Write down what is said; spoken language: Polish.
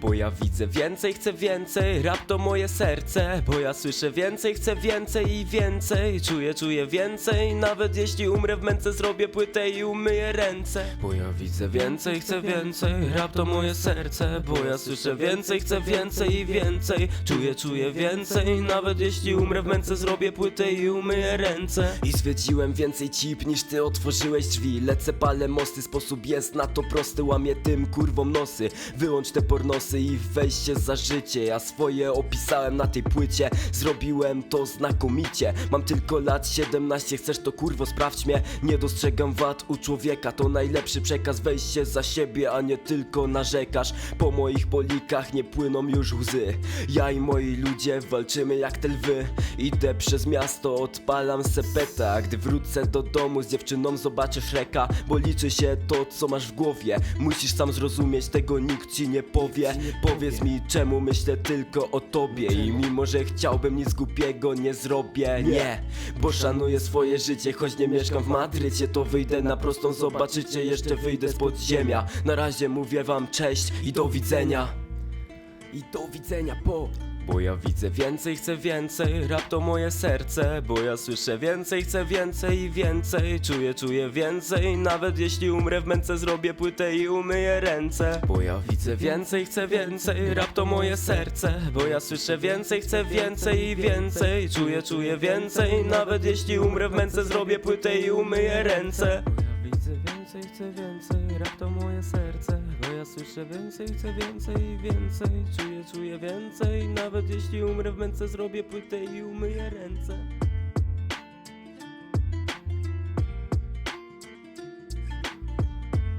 Bo ja widzę więcej, chcę więcej, rap to moje serce. Bo ja słyszę więcej, chcę więcej i więcej. Czuję, czuję więcej, nawet jeśli umrę w męce Zrobię płytę i umyję ręce. Bo ja widzę więcej, chcę więcej, rap to moje serce. Bo ja słyszę więcej, chcę więcej i więcej. Czuję, czuję więcej, nawet jeśli umrę w męce Zrobię płytę i umyję ręce. I zwiedziłem więcej cip niż ty otworzyłeś drzwi. Lecę, palę mosty, sposób jest na to prosty. Łamię tym kurwom nosy, wyłącz te pornosy i wejście za życie. Ja swoje opisałem na tej płycie, zrobiłem to znakomicie. Mam tylko lat 17, chcesz to kurwo sprawdź mnie. Nie dostrzegam wad u człowieka, to najlepszy przekaz. Wejście za siebie, a nie tylko narzekasz. Po moich polikach nie płyną już łzy. Ja i moi ludzie walczymy jak te lwy. Idę przez miasto, odpalam sepeta Gdy wrócę do domu z dziewczyną zobaczę Shreka Bo liczy się to co masz w głowie. Musisz sam zrozumieć, tego nikt ci nie powie Powiedz mi czemu myślę tylko o tobie I mimo, że chciałbym nic głupiego nie zrobię. Nie, bo szanuję swoje życie Choć nie mieszkam w Madrycie. To wyjdę na prostą, zobaczycie Jeszcze wyjdę z podziemia. Na razie mówię wam cześć i do widzenia. I do widzenia po bo ja widzę więcej, chcę więcej, rap to moje serce Bo ja słyszę więcej, chcę więcej i więcej Czuję, czuję więcej, nawet jeśli umrę w męce Zrobię płytę i umyję ręce. Bo ja widzę więcej, chcę więcej, rap to moje serce Bo ja słyszę więcej, chcę więcej i więcej Czuję, czuję więcej, nawet jeśli umrę w męce Zrobię płytę i umyję ręce więcej, chcę więcej, rap to moje serce. Bo ja słyszę więcej, chcę więcej więcej Czuję, czuję więcej, nawet jeśli umrę w męce Zrobię płytę i umyję ręce